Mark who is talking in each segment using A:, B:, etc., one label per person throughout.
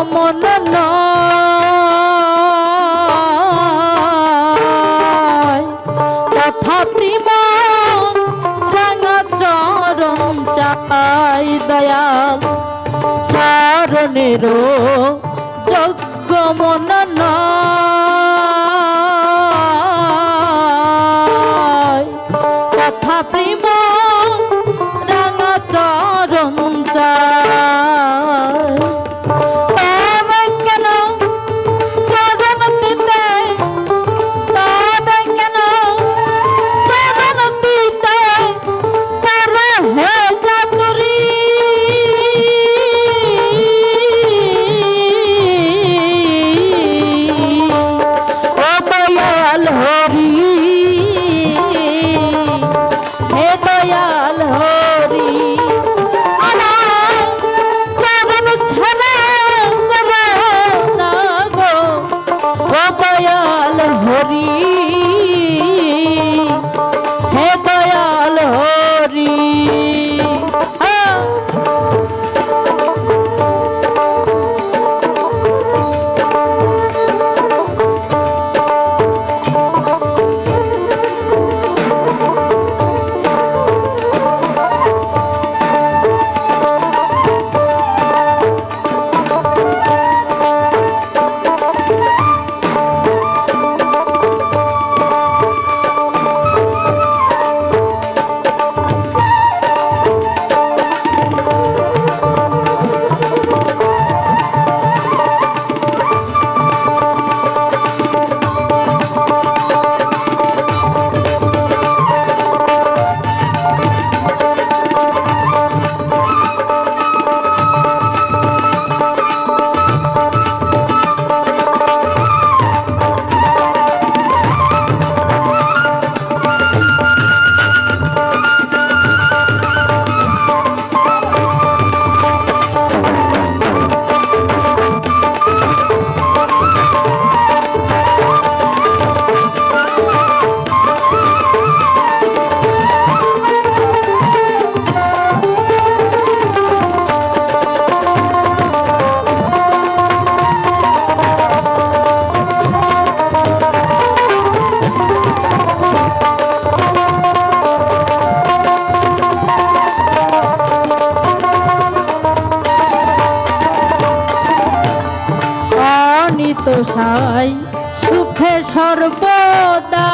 A: মন কথা প্রেম রাঙা চরণ চাই দয়াল। চরণেরও সুখে সর্বদা।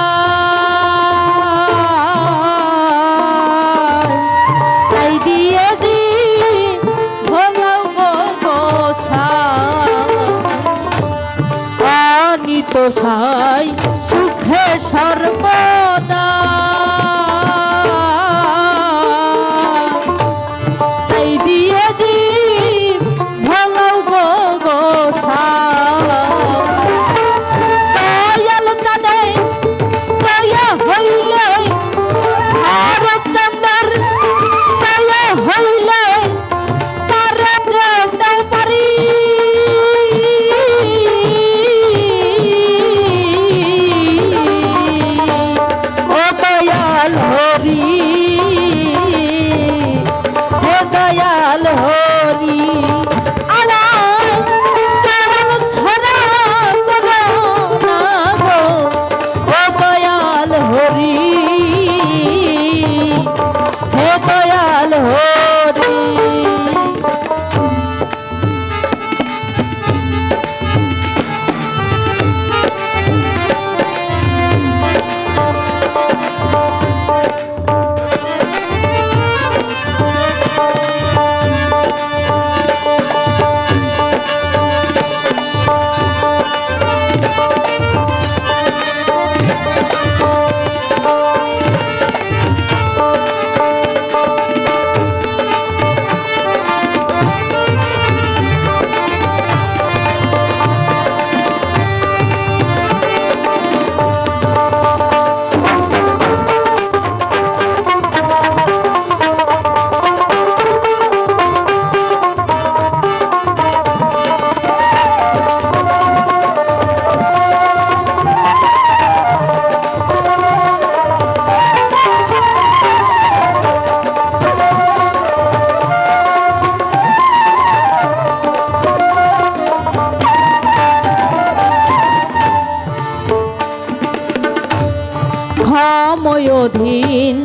A: অধীন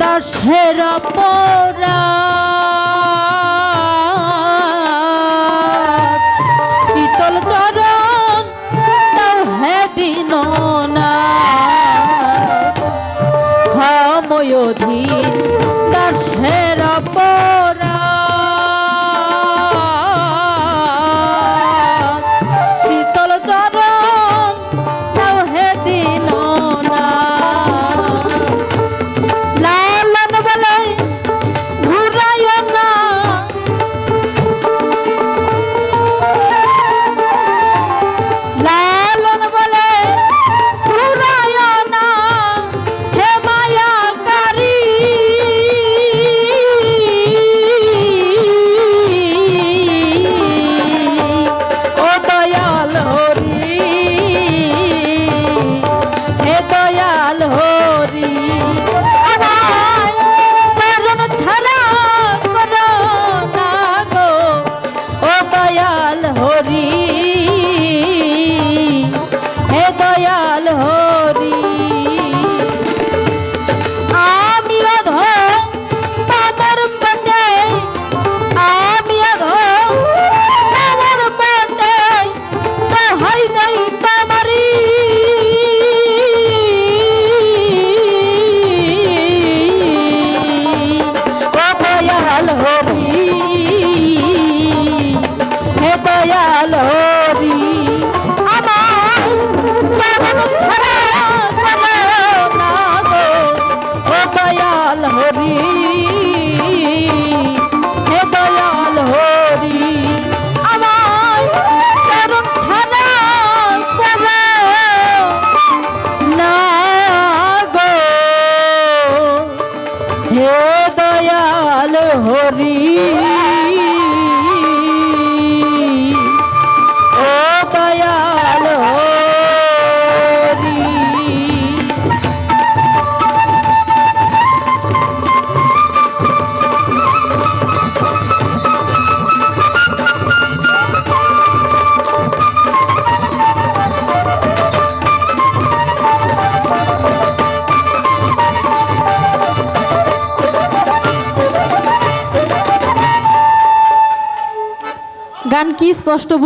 A: দশের পরা শীতল চরণ তাও হে দিন না ক্ষময় হে দয়াল হরি। স্পষ্ট বুঝ-